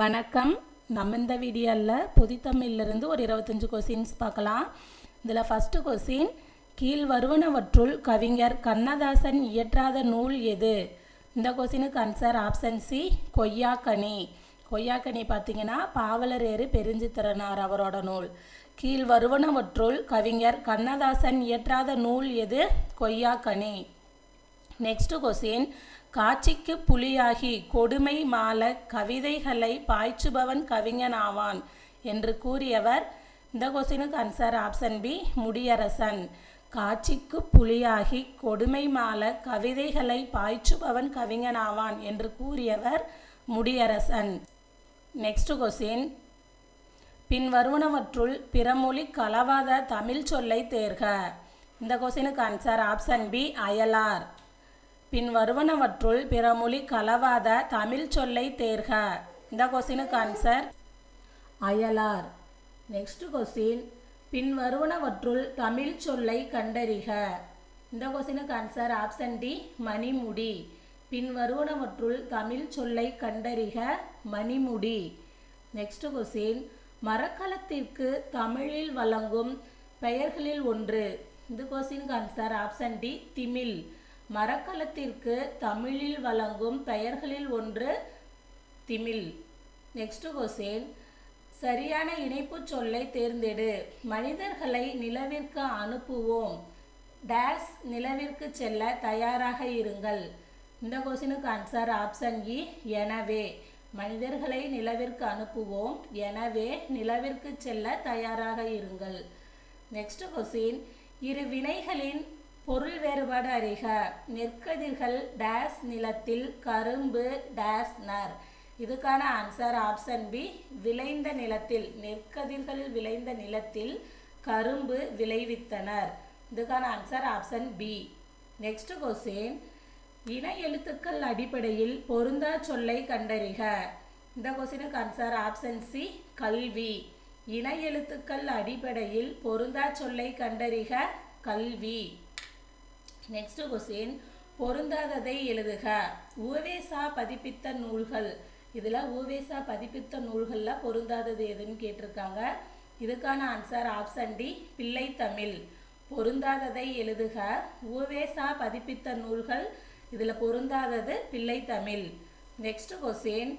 வணக்கம். நம்ம இந்த வீடியோவில் பொதித்தமிழிலிருந்து ஒரு இருபத்தஞ்சு கொஸ்டின்ஸ் பார்க்கலாம். இதில் ஃபஸ்ட்டு கொஸ்டின் கீழ் வருவனவற்றுள் கவிஞர் கண்ணதாசன் இயற்றாத நூல் எது? இந்த கொஸ்டினுக்கு ஆன்சர் ஆப்ஷன் சி கொய்யாக்கனி. கொய்யாக்கனி பார்த்தீங்கன்னா பாவலர் ஏறு பெருஞ்சித்திரனார் அவரோட நூல். கீழ் வருவனவற்றுள் கவிஞர் கண்ணதாசன் இயற்றாத நூல் எது? கொய்யாக்கனி. நெக்ஸ்ட் கொஸ்டின் காட்சிக்கு புலியாகி கொடுமை மால கவிதைகளை பாய்ச்சுபவன் கவிஞனாவான் என்று கூறியவர். இந்த கொஸ்டினுக்கு ஆன்சர் ஆப்ஷன் பி முடியரசன். காட்சிக்கு புலியாகி கொடுமை மால கவிதைகளை பாய்ச்சுபவன் கவிஞனாவான் என்று கூறியவர் முடியரசன். நெக்ஸ்ட் கொஸ்டின் பின்வருவனவற்றுள் பிறமொழி கலவாத தமிழ் சொல்லை தேர்க. இந்த கொஸ்டினுக்கு ஆன்சர் ஆப்ஷன் பி அயலார். பின் வருவனவற்றுள் பிறமொழி கலவாத தமிழ் சொல்லை தேர்க. இந்த கொஸ்டினுக்கு ஆன்சர் அயலார். நெக்ஸ்ட் கொஸ்டின் பின் வருவனவற்றுள் தமிழ் சொல்லை கண்டறிக. இந்த கொஸ்டினுக்கு ஆன்சர் ஆப்ஷன் டி மணிமுடி. பின் வருவனவற்றுள் தமிழ் சொல்லை கண்டறிக மணிமுடி. நெக்ஸ்ட் கொஸ்டின் மரக்கலத்திற்கு தமிழில் வழங்கும் பெயர்களில் ஒன்று. இந்த கொஸ்டினுக்கு ஆன்சர் ஆப்ஷன் டி திமில் மரக்கலத்திற்கு தமிழில் வழங்கும் பெயர்களில் ஒன்று திமில். நெக்ஸ்ட் கொஸ்டின் சரியான இணைப்பு சொல்லை தேர்ந்தெடு. மனிதர்களை நிலவிற்கு அனுப்புவோம். டேஸ் நிலவிற்கு செல்ல தயாராக இருங்கள். இந்த கொஸ்டினுக்கு ஆன்சர் ஆப்ஷன் இ எனவே. மனிதர்களை நிலவிற்கு அனுப்புவோம். எனவே நிலவிற்கு செல்ல தயாராக இருங்கள். நெக்ஸ்ட் கொஸ்டின் இரு வினைகளின் பொருள் வேறுபாடு அறிக. நெற்கதிர்கள் டேஸ் நிலத்தில் கரும்பு டேஸ் நர் இதுக்கான ஆன்சர் ஆப்ஷன் பி விளைந்த நிலத்தில் நெற்கதிர்கள் விளைந்த நிலத்தில் கரும்பு விளைவித்தனர். இதுக்கான answer option B next question இன எழுத்துக்கள் அடிப்படையில் பொருந்தா சொல்லை கண்டறிக. இந்த கொஸ்டினுக்கு ஆன்சர் ஆப்ஷன் சி கல்வி. இன எழுத்துக்கள் அடிப்படையில் பொருந்தா சொல்லை கண்டறிக கல்வி. நெக்ஸ்ட் கொஸ்டின் பொருந்தாததை எழுதுக. உவேசா பதிப்பித்த நூல்கள். இதில் உவேசா பதிப்பித்த நூல்களில் பொருந்தாதது எதுன்னு கேட்டிருக்காங்க. இதுக்கான ஆன்சர் ஆப்ஷன் டி பிள்ளை தமிழ். பொருந்தாததை எழுதுக. உவேசா பதிப்பித்த நூல்கள். இதில் பொருந்தாதது பிள்ளை தமிழ். நெக்ஸ்ட் கொஸ்டின்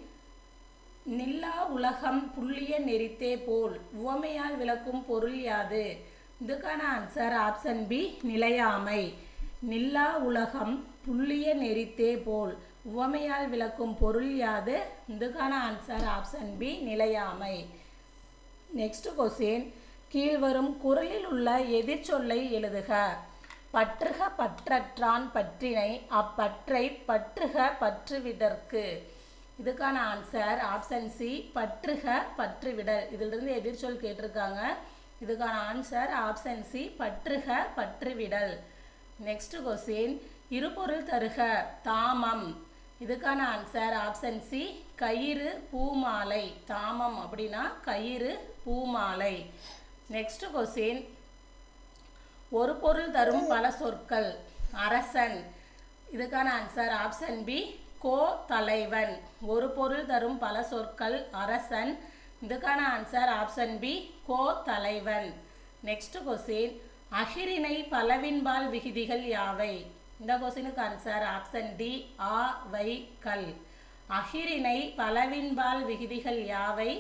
நில்லா உலகம் புள்ளிய நெறித்தே போல். உவமையால் விளக்கும் பொருள் யாது? இதுக்கான ஆன்சர் ஆப்ஷன் பி நிலையாமை. நில்லா உலகம் புள்ளிய நெறித்தே போல். உவமையால் விளக்கும் பொருள் யாது? இதுக்கான ஆன்சர் ஆப்ஷன் பி நிலையாமை. நெக்ஸ்ட் கொஸ்டின் கீழ்வரும் குரலில் உள்ள எதிர்ச்சொல்லை எழுதுக. பற்றுக பற்றற்றான் பற்றினை அப்பற்றை பற்றுக பற்றுவிடற்கு இதுக்கான ஆன்சர் ஆப்ஷன் சி பற்றுக பற்றுவிடல். இதிலிருந்து எதிர்ச்சொல் கேட்டிருக்காங்க. இதுக்கான ஆன்சர் ஆப்ஷன் சி பற்றுக பற்றுவிடல். நெக்ஸ்ட் கொஸ்டின் இருபொருள் தருக. தாமம். இதுக்கான ஆன்சர் ஆப்ஷன் சி கயிறு பூமாலை. தாமம் அப்படின்னா கயிறு பூமாலை. நெக்ஸ்ட் கொஸ்டின் ஒரு பொருள் தரும் பல சொற்கள். அரசன். இதுக்கான ஆன்சர் ஆப்ஷன் பி கோ தலைவன். ஒரு பொருள் தரும் பல சொற்கள். அரசன். இதுக்கான ஆன்சர் ஆப்ஷன் பி கோ தலைவன். நெக்ஸ்ட் கொஸ்டின் அகிரிணை பலவின்பால் விகுதிகள் யாவை? இந்த கொஸ்டினுக்கு ஆன்சர் ஆப்ஷன் டி ஆ வை கல். அகிரிணை பலவின்பால் விகுதிகள் யாவை?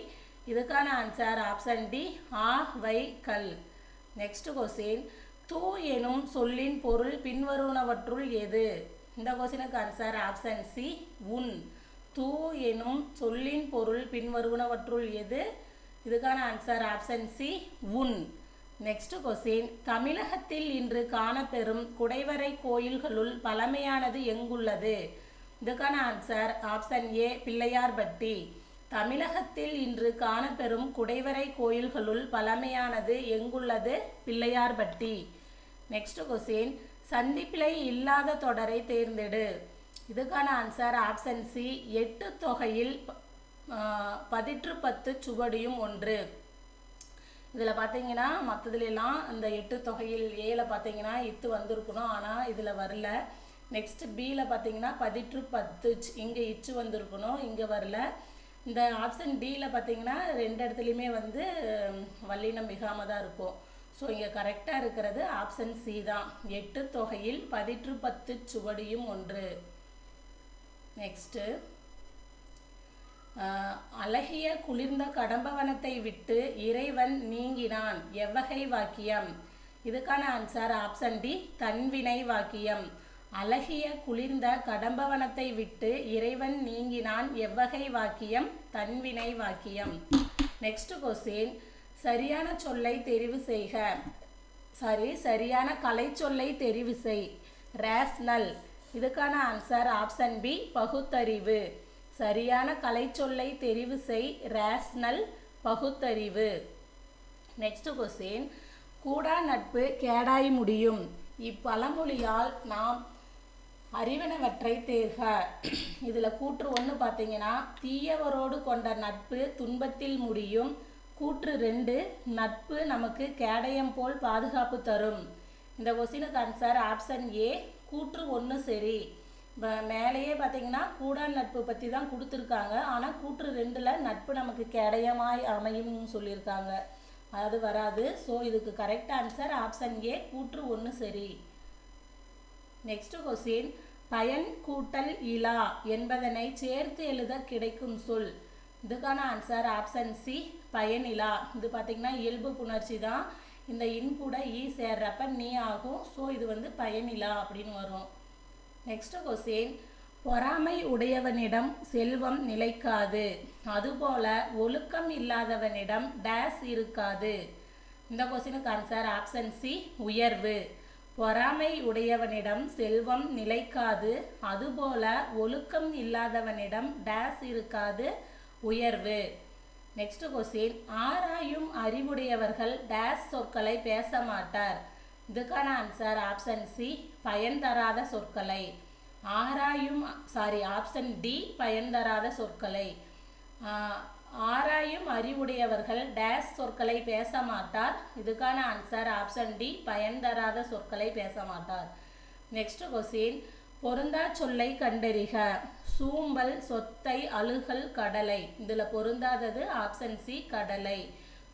இதுக்கான ஆன்சர் ஆப்ஷன் டி ஆ வை கல். நெக்ஸ்ட் கொஸ்டின் தூ எனும் சொல்லின் பொருள் பின்வருவனவற்றுள் எது? இந்த கொஸ்டினுக்கு ஆன்சர் ஆப்ஷன் சி உன். தூ எனும் சொல்லின் பொருள் பின்வருவனவற்றுள் எது? இதுக்கான ஆன்சர் ஆப்ஷன் சி உன். நெக்ஸ்ட் கொஸ்டின் தமிழகத்தில் இன்று காணப்பெறும் குடைவரை கோயில்களுள் பழமையானது எங்குள்ளது? இதுக்கான ஆன்சர் ஆப்ஷன் ஏ பிள்ளையார்பட்டி. தமிழகத்தில் இன்று காணப்பெறும் குடைவரை கோயில்களுள் பழமையானது எங்குள்ளது? பிள்ளையார்பட்டி. நெக்ஸ்ட் கொஸ்டின் சந்திப்பிழை இல்லாத தொடரை தேர்ந்தெடு. இதுக்கான ஆன்சர் ஆப்ஷன் சி எட்டு தொகையில் பதிற்று பத்து சுவடியும் ஒன்று. இதில் பார்த்தீங்கன்னா மற்றதுலாம் இந்த எட்டு தொகையில் ஏல பார்த்தீங்கன்னா இத்து வந்திருக்கணும். ஆனால் இதில் வரல. நெக்ஸ்ட் பியில் பார்த்தீங்கன்னா பதிற்று பத்து இங்கே இச்சு வந்திருக்கணும். இங்கே வரல. இந்த ஆப்ஷன் டியில் பார்த்தீங்கன்னா ரெண்டு இடத்துலையுமே வந்து வல்லினம் மிகாம தான் இருக்கும். ஸோ இங்கே கரெக்டாக இருக்கிறது ஆப்ஷன் சி தான். எட்டு தொகையில் பதிற்று பத்து சுவடியும் ஒன்று. நெக்ஸ்ட்டு அழகிய குளிர்ந்த கடம்பவனத்தை விட்டு இறைவன் நீங்கினான். எவ்வகை வாக்கியம்? இதுக்கான ஆன்சர் ஆப்ஷன் டி தன்வினை வாக்கியம். அழகிய குளிர்ந்த கடம்பவனத்தை விட்டு இறைவன் நீங்கினான். எவ்வகை வாக்கியம்? தன்வினை வாக்கியம். நெக்ஸ்ட் கொஸ்டின் சரியான சொல்லை தெரிவு செய்க. சாரி சரியான கலை சொல்லை தெரிவு செய். ரேஷ்னல் இதுக்கான ஆன்சர் ஆப்ஷன் பி பகுத்தறிவு. சரியான கலை சொல்லை தெரிவு செய் ரேஷ்னல் பகுத்தறிவு. நெக்ஸ்ட் கொஸ்டின் கூடா நட்பு கேடாய் முடியும். இப்பழமொழியால் நாம் அறிவனவற்றை தேர்க. இதில் கூற்று ஒன்று பார்த்தீங்கன்னா தீயவரோடு கொண்ட நட்பு துன்பத்தில் முடியும். கூற்று ரெண்டு நட்பு நமக்கு கேடயம் போல் பாதுகாப்பு தரும். இந்த கொஸ்டினுக்கு ஆன்சர் ஆப்ஷன் ஏ கூற்று ஒன்று சரி. இப்போ மேலேயே பார்த்தீங்கன்னா கூடா நட்பு பற்றி தான் கொடுத்துருக்காங்க. ஆனால் கூற்று ரெண்டில் நட்பு நமக்கு கேடயமாய் அமையும்னு சொல்லியிருக்காங்க. அது வராது. ஸோ இதுக்கு கரெக்ட் ஆன்சர் ஆப்ஷன் ஏ கூற்று ஒன்று சரி. நெக்ஸ்ட் கொஸ்டின் பயன் கூட்டல் இலா என்பதனை சேர்த்து எழுத கிடைக்கும் சொல். இதுக்கான ஆன்சர் ஆப்ஷன் சி பயனிலா இது பார்த்தீங்கன்னா இயல்பு புணர்ச்சி தான். இந்த இன் கூட ஈ சேர்றப்ப நீ ஆகும். ஸோ இது வந்து பயனிலா அப்படின்னு வரும். நெக்ஸ்ட் கொஸ்டின் பொறாமை உடையவனிடம் செல்வம் நிலைக்காது. அதுபோல ஒழுக்கம் இல்லாதவனிடம் டேஸ் இருக்காது. இந்த கொஸ்டினுக்கு ஆன்சர் ஆப்ஷன் சி உயர்வு. பொறாமை உடையவனிடம் செல்வம் நிலைக்காது. அதுபோல ஒழுக்கம் இல்லாதவனிடம் டேஸ் இருக்காது உயர்வு. நெக்ஸ்ட் கொஸ்டின் ஆராயும் அறிவுடையவர்கள் டேஸ் சொற்களை பேச மாட்டார். இதுக்கான ஆன்சர் ஆப்ஷன் சி பயன் தராத சொற்களை. ஆராயும் சாரி ஆப்ஷன் டி பயன் தராத சொற்களை ஆராயும் அறிவுடையவர்கள் டேஸ் சொற்களை பேச மாட்டார் இதுக்கான ஆன்சர் ஆப்ஷன் டி பயன் தராத சொற்களை பேச மாட்டார் நெக்ஸ்ட் கொஸ்டின் பொருந்தா சொல்லை கண்டறிக. சூம்பல் சொத்தை அழுகல் கடலை. இதில் பொருந்தாதது ஆப்ஷன் சி கடலை.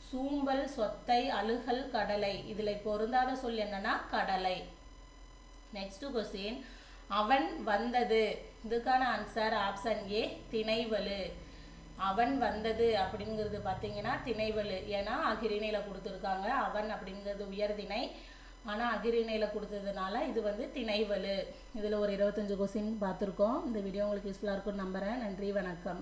சூம்பல் சொத்தை அழுகல் கடலை. இதில் பொருந்தாத சொல் என்னன்னா கடலை. நெக்ஸ்ட் கொஸ்டின் அவன் வந்தது. இதுக்கான ஆன்சர் ஆப்ஷன் ஏ திணைவலு. அவன் வந்தது அப்படிங்கிறது பார்த்தீங்கன்னா திணைவலு. ஏன்னா அகிரிணையில் கொடுத்துருக்காங்க. அவன் அப்படிங்கிறது உயர்திணை ஆனால் அகிரிணையில் கொடுத்ததுனால இது வந்து திணைவலு. இதில் ஒரு இருபத்தஞ்சு கொஸ்டின் பார்த்துருக்கோம். இந்த வீடியோ உங்களுக்கு யூஸ்ஃபுல்லாக இருக்கும்னு நம்புகிறேன் நன்றி வணக்கம்.